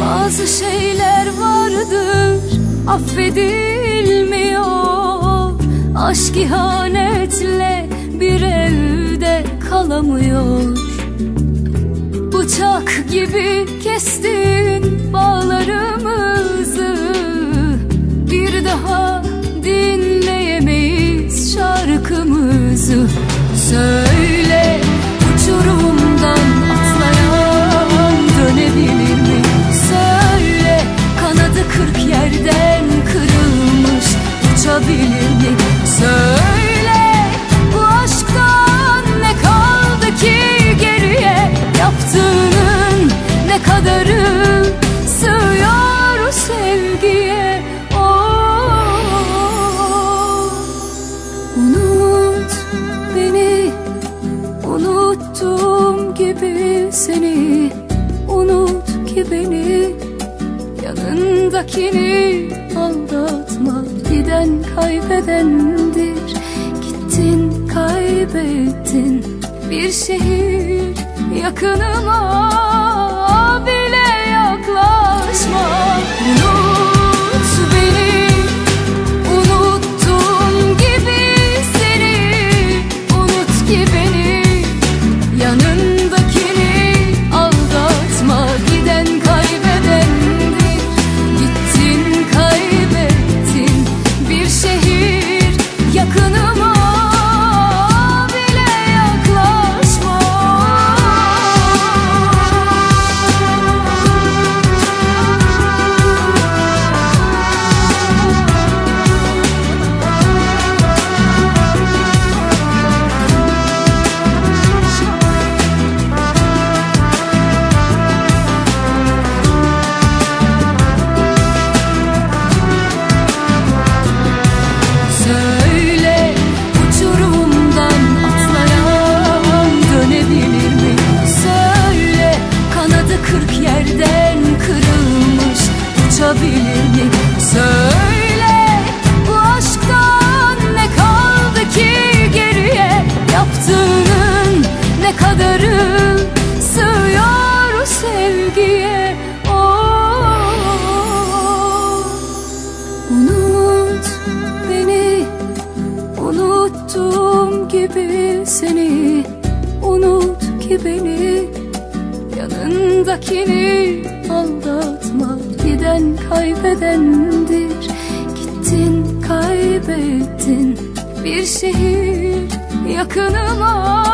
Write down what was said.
Bazı şeyler vardır affedilmiyor Aşk ihanetle bir evde kalamıyor. Bıçak gibi kestin bağlarımızı. Bir daha dinleyemeyiz şarkımızı. Söyle seni Unut ki beni Yanındakini aldatma. Giden kaybedendir Gittin kaybettin. Bir şehir yakınıma Yanındakini aldatma. Giden kaybedendir. Gittin kaybettin. Bir şehir yakınıma